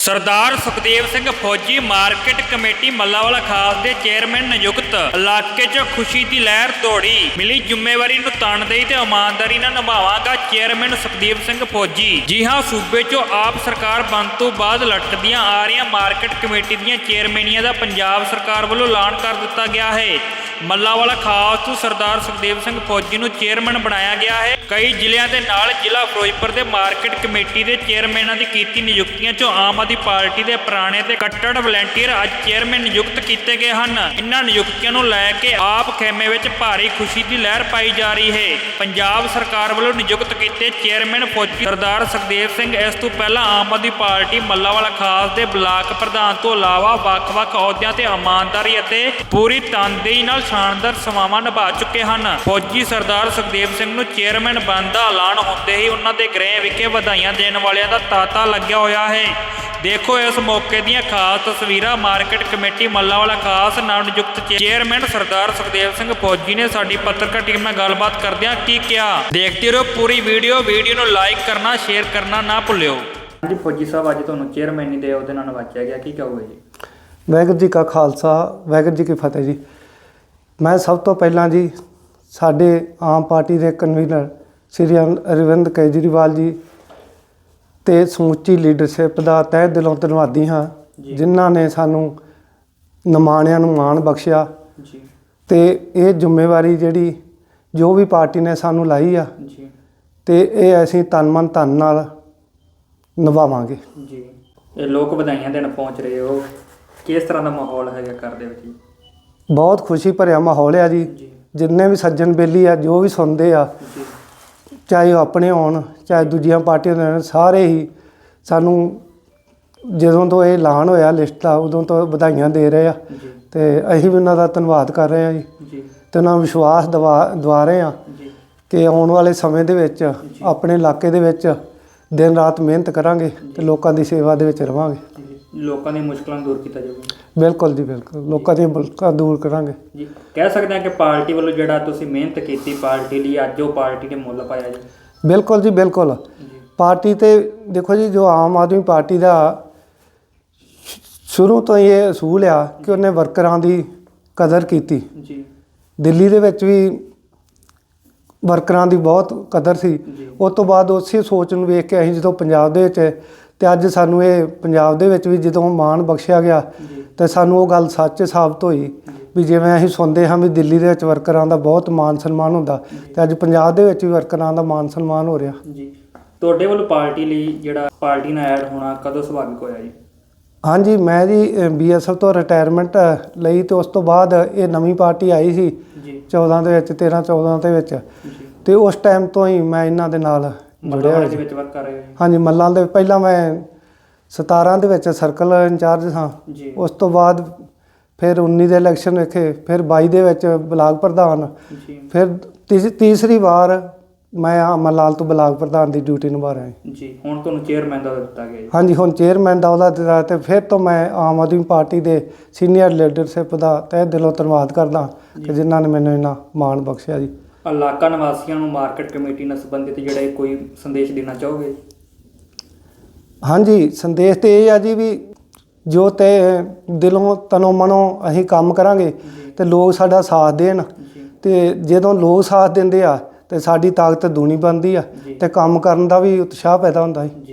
ਸਰਦਾਰ ਸੁਖਦੇਵ ਸਿੰਘ ਫੌਜੀ market committee Mallawala ਖਾਸ ਦੇ ਚੇਅਰਮੈਨ ਨਿਯੁਕਤ ਇਲਾਕੇ 'ਚ ਖੁਸ਼ੀ ਦੀ ਲਹਿਰ ਤੋੜੀ ਮਿਲੀ ਜ਼ਿੰਮੇਵਾਰੀ ਨੂੰ ਤਣਦੇਈ ਤੇ ਇਮਾਨਦਾਰੀ ਨਾਲ ਨਿਭਾਵਾਂਗਾ ਚੇਅਰਮੈਨ ਸੁਖਦੇਵ ਸਿੰਘ ਫੌਜੀ। ਜੀ ਹਾਂ, ਸੂਬੇ 'ਚੋਂ ਆਪ ਸਰਕਾਰ ਬਣ ਤੋਂ ਬਾਅਦ ਲਟਕਦੀਆਂ ਆ ਰਹੀਆਂ ਮਾਰਕੀਟ ਕਮੇਟੀ ਦੀਆਂ ਚੇਅਰਮੈਨੀਆਂ ਦਾ ਪੰਜਾਬ ਸਰਕਾਰ ਵੱਲੋਂ ਐਲਾਨ ਕਰ ਦਿੱਤਾ ਗਿਆ ਹੈ। ਮੱਲਾਵਾਲਾ ਖਾਸ ਤੋਂ ਸਰਦਾਰ ਸੁਖਦੇਵ ਸਿੰਘ ਫੌਜੀ ਨੂੰ ਚੇਅਰਮੈਨ ਬਣਾਇਆ ਗਿਆ ਹੈ। ਕਈ ਜ਼ਿਲ੍ਹਿਆਂ ਦੇ ਨਾਲ ਜ਼ਿਲ੍ਹਾ ਫਿਰੋਜ਼ਪੁਰ ਦੇ ਮਾਰਕੀਟ ਕਮੇਟੀ ਦੇ ਚੇਅਰਮੈਨਾਂ ਦੀ ਕੀਤੀ ਨਿਯੁਕਤੀਆਂ 'ਚੋਂ ਆਮ ਆਦਮੀ ਪਾਰਟੀ ਦੇ ਪੁਰਾਣੇ ਤੇ ਕੱਟੜ ਵਲੰਟੀਅਰ ਅੱਜ ਚੇਅਰਮੈਨ ਨਿਯੁਕਤ ਕੀਤੇ ਗਏ ਹਨ। ਇਨ੍ਹਾਂ ਨਿਯੁਕਤੀਆਂ ਨੂੰ ਲੈ ਕੇ ਆਪ ਖੇਮੇ ਵਿੱਚ ਭਾਰੀ ਖੁਸ਼ੀ ਦੀ ਲਹਿਰ ਪਾਈ ਜਾ ਰਹੀ ਹੈ। ਪੰਜਾਬ ਸਰਕਾਰ ਵੱਲੋਂ ਨਿਯੁਕਤ ਕੀਤੇ ਚੇਅਰਮੈਨ ਫੌਜੀ ਸਰਦਾਰ ਸੁਖਦੇਵ ਸਿੰਘ ਇਸ ਤੋਂ ਪਹਿਲਾਂ ਆਮ ਆਦਮੀ ਪਾਰਟੀ ਮੱਲਾਵਾਲਾ ਖਾਸ ਦੇ ਬਲਾਕ ਪ੍ਰਧਾਨ ਤੋਂ ਇਲਾਵਾ ਵੱਖ-ਵੱਖ ਅਹੁਦਿਆਂ ਤੇ ਇਮਾਨਦਾਰੀ ਅਤੇ ਪੂਰੀ ਤਨਦੇਹੀ ਨਾਲ ਸ਼ਾਨਦਾਰ ਸੇਵਾਵਾਂ ਨਿਭਾ ਚੁੱਕੇ ਹਨ। ਫੌਜੀ ਸਰਦਾਰ ਸੁਖਦੇਵ ਸਿੰਘ ਨੂੰ ਚੇਅਰਮੈਨ ਬਣਨ ਦਾ ਐਲਾਨ ਹੁੰਦੇ ਹੀ ਉਹਨਾਂ ਦੇ ਗ੍ਰਹਿ ਵਿਖੇ ਵਧਾਈਆਂ ਦੇਣ ਵਾਲਿਆਂ ਦਾ ਤਾਂਤਾ ਲੱਗਿਆ ਹੋਇਆ ਹੈ। ਦੇਖੋ ਇਸ ਮੌਕੇ ਦੀਆਂ ਖਾਸ ਤਸਵੀਰਾਂ ਮਾਰਕੀਟ ਕਮੇਟੀ ਮੱਲਾਵਾਲਾ ਖਾਸ ਨਵ ਨਿਯੁਕਤ ਚੇਅਰਮੈਨ ਸਰਦਾਰ ਸੁਖਦੇਵ ਸਿੰਘ ਫੌਜੀ ਨੇ ਸਾਡੀ ਪੱਤਰਕਾਰ ਟੀਮ ਨਾਲ ਗੱਲਬਾਤ ਕਰਦਿਆਂ ਕੀ ਕਿਹਾ। ਦੇਖਦੇ ਰਹੋ ਪੂਰੀ ਵੀਡੀਓ। ਵੀਡੀਓ ਨੂੰ ਲਾਈਕ ਕਰਨਾ ਸ਼ੇਅਰ ਕਰਨਾ ਨਾ ਭੁੱਲਿਓ। ਹਾਂਜੀ ਫੌਜੀ ਸਾਹਿਬ ਅੱਜ ਤੁਹਾਨੂੰ ਚੇਅਰਮੈਨੀ ਦੇ ਉਹਦੇ ਨਾਲ ਨਵਾਜਿਆ ਗਿਆ। ਕੀ ਕਹੋਗੇ ਜੀ? ਵਾਹਿਗੁਰੂ ਜੀ ਕਾ ਖਾਲਸਾ ਵਾਹਿਗੁਰੂ ਜੀ ਕੀ ਫਤਿਹ ਜੀ। ਮੈਂ ਸਭ ਤੋਂ ਪਹਿਲਾਂ ਜੀ ਸਾਡੇ ਆਮ ਪਾਰਟੀ ਦੇ ਕਨਵੀਨਰ ਸ੍ਰੀ ਅਰ- ਅਰਵਿੰਦ ਕੇਜਰੀਵਾਲ ਜੀ ਤੇ ਸਮੁੱਚੀ ਲੀਡਰਸ਼ਿਪ ਦਾ ਤਹਿ ਦਿਲੋਂ ਧੰਨਵਾਦੀ ਹਾਂ। ਜਿਨ੍ਹਾਂ ਨੇ ਸਾਨੂੰ ਨਿਮਾਣਿਆਂ ਨੂੰ ਮਾਣ ਬਖਸ਼ਿਆ। ਜੀ। ਤੇ ਇਹ ਜ਼ਿੰਮੇਵਾਰੀ ਜਿਹੜੀ ਜੋ ਵੀ ਪਾਰਟੀ ਨੇ ਸਾਨੂੰ ਲਾਈ ਆ ਜੀ। ਤੇ ਇਹ ਅਸੀਂ ਤਨ ਮਨ ਧਨ ਨਾਲ ਨਿਭਾਵਾਂਗੇ। ਜੀ। ਇਹ ਲੋਕ ਵਧਾਈਆਂ ਦੇਣ ਪਹੁੰਚ ਰਹੇ ਹੋ। ਕਿਸ ਤਰ੍ਹਾਂ ਦਾ ਮਾਹੌਲ ਹੈਗਾ ਘਰ ਦੇ ਵਿੱਚ? ਜੀ ਬਹੁਤ ਖੁਸ਼ੀ ਭਰਿਆ ਮਾਹੌਲ ਆ ਜੀ। ਜਿੰਨੇ ਵੀ ਸੱਜਣ ਬੇਲੀ ਆ ਜੋ ਵੀ ਸੁਣਦੇ ਆ ਚਾਹੇ ਉਹ ਆਪਣੇ ਹੋਣ ਚਾਹੇ ਦੂਜੀਆਂ ਪਾਰਟੀਆਂ ਦੇ ਹੋਣ ਸਾਰੇ ਹੀ ਸਾਨੂੰ ਜਦੋਂ ਤੋਂ ਇਹ ਐਲਾਨ ਹੋਇਆ ਲਿਸਟ ਦਾ ਉਦੋਂ ਤੋਂ ਵਧਾਈਆਂ ਦੇ ਰਹੇ ਆ। ਤੇ ਅਸੀਂ ਵੀ ਉਹਨਾਂ ਦਾ ਧੰਨਵਾਦ ਕਰ ਰਹੇ ਆ ਜੀ। ਤੇ ਉਹਨਾਂ ਨੂੰ ਵਿਸ਼ਵਾਸ ਦਵਾ ਦਵਾ ਰਹੇ ਆ ਕਿ ਆਉਣ ਵਾਲੇ ਸਮੇਂ ਦੇ ਵਿੱਚ ਆਪਣੇ ਇਲਾਕੇ ਦੇ ਵਿੱਚ ਦਿਨ ਰਾਤ ਮਿਹਨਤ ਕਰਾਂਗੇ ਤੇ ਲੋਕਾਂ ਦੀ ਸੇਵਾ ਦੇ ਵਿੱਚ ਰਵਾਂਗੇ। ਲੋਕਾਂ ਦੀਆਂ ਮੁਸ਼ਕਲਾਂ ਨੂੰ ਦੂਰ ਕੀਤਾ ਜਾਊਗਾ। ਬਿਲਕੁਲ ਜੀ ਬਿਲਕੁਲ। ਲੋਕਾਂ ਦੀਆਂ ਮੁਸ਼ਕਲਾਂ ਦੂਰ ਕਰਾਂਗੇ। ਜੀ ਕਹਿ ਸਕਦੇ ਹਾਂ ਕਿ ਪਾਰਟੀ ਵੱਲੋਂ ਜਿਹੜਾ ਤੁਸੀਂ ਮਿਹਨਤ ਕੀਤੀ ਪਾਰਟੀ ਲਈ ਅੱਜ ਉਹ ਪਾਰਟੀ ਨੇ ਮੁੱਲ ਪਾਇਆ ਜੀ। ਬਿਲਕੁਲ ਜੀ ਬਿਲਕੁਲ। ਪਾਰਟੀ ਤੇ ਦੇਖੋ ਜੀ ਜੋ ਆਮ ਆਦਮੀ ਪਾਰਟੀ ਦਾ ਸ਼ੁਰੂ ਤੋਂ ਇਹ ਅਸੂਲ ਆ ਕਿ ਉਹਨੇ ਵਰਕਰਾਂ ਦੀ ਕਦਰ ਕੀਤੀ। ਜੀ। ਦਿੱਲੀ ਦੇ ਵਿੱਚ ਵੀ ਵਰਕਰਾਂ ਦੀ ਬਹੁਤ ਕਦਰ ਸੀ। ਉਸ ਤੋਂ ਬਾਅਦ ਉਸੇ ਸੋਚ ਨੂੰ ਵੇਖ ਕੇ ਅਸੀਂ ਜਦੋਂ ਪੰਜਾਬ ਦੇ ਵਿੱਚ ਤੇ ਅੱਜ ਸਾਨੂੰ ਇਹ ਪੰਜਾਬ ਦੇ ਵਿੱਚ ਵੀ ਜਦੋਂ ਮਾਣ ਬਖਸ਼ਿਆ ਗਿਆ ਤੇ ਸਾਨੂੰ ਉਹ ਗੱਲ ਸੱਚ ਸਾਬਤ ਹੋਈ ਵੀ ਜਿਵੇਂ ਅਸੀਂ ਸੁਣਦੇ ਹਾਂ ਵੀ ਦਿੱਲੀ ਦੇ ਵਿੱਚ ਵਰਕਰਾਂ ਦਾ ਬਹੁਤ ਮਾਣ ਸਨਮਾਨ ਹੁੰਦਾ ਤੇ ਅੱਜ ਪੰਜਾਬ ਦੇ ਵਿੱਚ ਵੀ ਵਰਕਰਾਂ ਦਾ ਮਾਣ ਸਨਮਾਨ ਹੋ ਰਿਹਾ। ਜੀ। ਤੁਹਾਡੇ ਵੱਲੋਂ ਪਾਰਟੀ ਲਈ ਜਿਹੜਾ ਪਾਰਟੀ ਨਾਲ ਐਡ ਹੋਣਾ ਕਦੋਂ ਸੁਭਾਵਿਕ ਹੋਇਆ ਜੀ? ਹਾਂਜੀ ਮੈਂ ਜੀ ਬੀਐਸਐਫ ਤੋਂ ਰਿਟਾਇਰਮੈਂਟ ਲਈ ਤੇ ਉਸ ਤੋਂ ਬਾਅਦ ਇਹ ਨਵੀਂ ਪਾਰਟੀ ਆਈ ਸੀ ਜੀ। 14 ਦੇ ਵਿੱਚ 13 14 ਦੇ ਵਿੱਚ। ਤੇ ਉਸ ਟਾਈਮ ਤੋਂ ਹੀ ਮੈਂ ਇਹਨਾਂ ਦੇ ਨਾਲ ਜੁੜਿਆ ਹੋਇਆ ਦੇ ਜੀ ਵਿੱਚ ਵਰਕ ਕਰ ਰਹੇ ਹੋ ਹਾਂਜੀ ਮੱਲਾਂ ਦੇ ਪਹਿਲਾਂ ਮੈਂ 17 ਦੇ ਵਿੱਚ ਸਰਕਲ ਇੰਚਾਰਜ ਸਾਂ ਜੀ। ਉਸ ਤੋਂ ਬਾਅਦ ਫਿਰ 19 ਦੇ ਇਲੈਕਸ਼ਨ ਵੇਖੇ ਫਿਰ 22 ਦੇ ਵਿੱਚ ਬਲਾਕ ਪ੍ਰਧਾਨ। ਜੀ। ਫਿਰ ਤੀਸ- ਤੀਸਰੀ ਵਾਰ ਮੈਂ ਆ ਮਲਾਲ ਤੋਂ ਬਲਾਕ ਪ੍ਰਧਾਨ ਦੀ ਡਿਊਟੀ ਨਿਭਾ ਰਿਹਾ ਹਾਂ। ਜੀ ਹੁਣ ਤੁਹਾਨੂੰ ਚੇਅਰਮੈਨ ਦਾ ਦਿੱਤਾ ਗਿਆ ਜੀ। ਹਾਂਜੀ ਹੁਣ ਚੇਅਰਮੈਨ ਦਾ ਉਹਦਾ ਦਿੱਤਾ ਤੇ ਫਿਰ ਤੋਂ ਮੈਂ ਆਮ ਆਦਮੀ ਪਾਰਟੀ ਦੇ ਸੀਨੀਅਰ ਲੀਡਰਸ਼ਿਪ ਦਾ ਤਹਿ ਦਿਲੋਂ ਧੰਨਵਾਦ ਕਰਦਾ ਕਿ ਜਿਨ੍ਹਾਂ ਨੇ ਮੈਨੂੰ ਇਹਨਾਂ ਮਾਣ ਬਖਸ਼ਿਆ ਜੀ। ਇਲਾਕਾ ਨਿਵਾਸੀਆਂ ਨੂੰ ਮਾਰਕੀਟ ਕਮੇਟੀ ਨਾਲ ਸੰਬੰਧਿਤ ਜਿਹੜਾ ਇਹ ਕੋਈ ਸੰਦੇਸ਼ ਦੇਣਾ ਚਾਹੋਗੇ? ਹਾਂਜੀ ਸੰਦੇਸ਼ ਤੇ ਇਹ ਆ ਜੀ ਵੀ ਜੋ ਤੇ ਦਿਲੋਂ ਤਨੋਂ ਮਨੋਂ ਅਸੀਂ ਕੰਮ ਕਰਾਂਗੇ ਤੇ ਲੋਕ ਸਾਡਾ ਸਾਥ ਦੇਣ। ਤੇ ਜਦੋਂ ਲੋਕ ਸਾਥ ਦਿੰਦੇ ਆ ਤੇ ਸਾਡੀ ਤਾਕਤ ਦੂਣੀ ਬਣਦੀ ਆ। ਤੇ ਕੰਮ ਕਰਨ ਦਾ ਵੀ ਉਤਸ਼ਾਹ ਪੈਦਾ ਹੁੰਦਾ ਹੈ ਜੀ।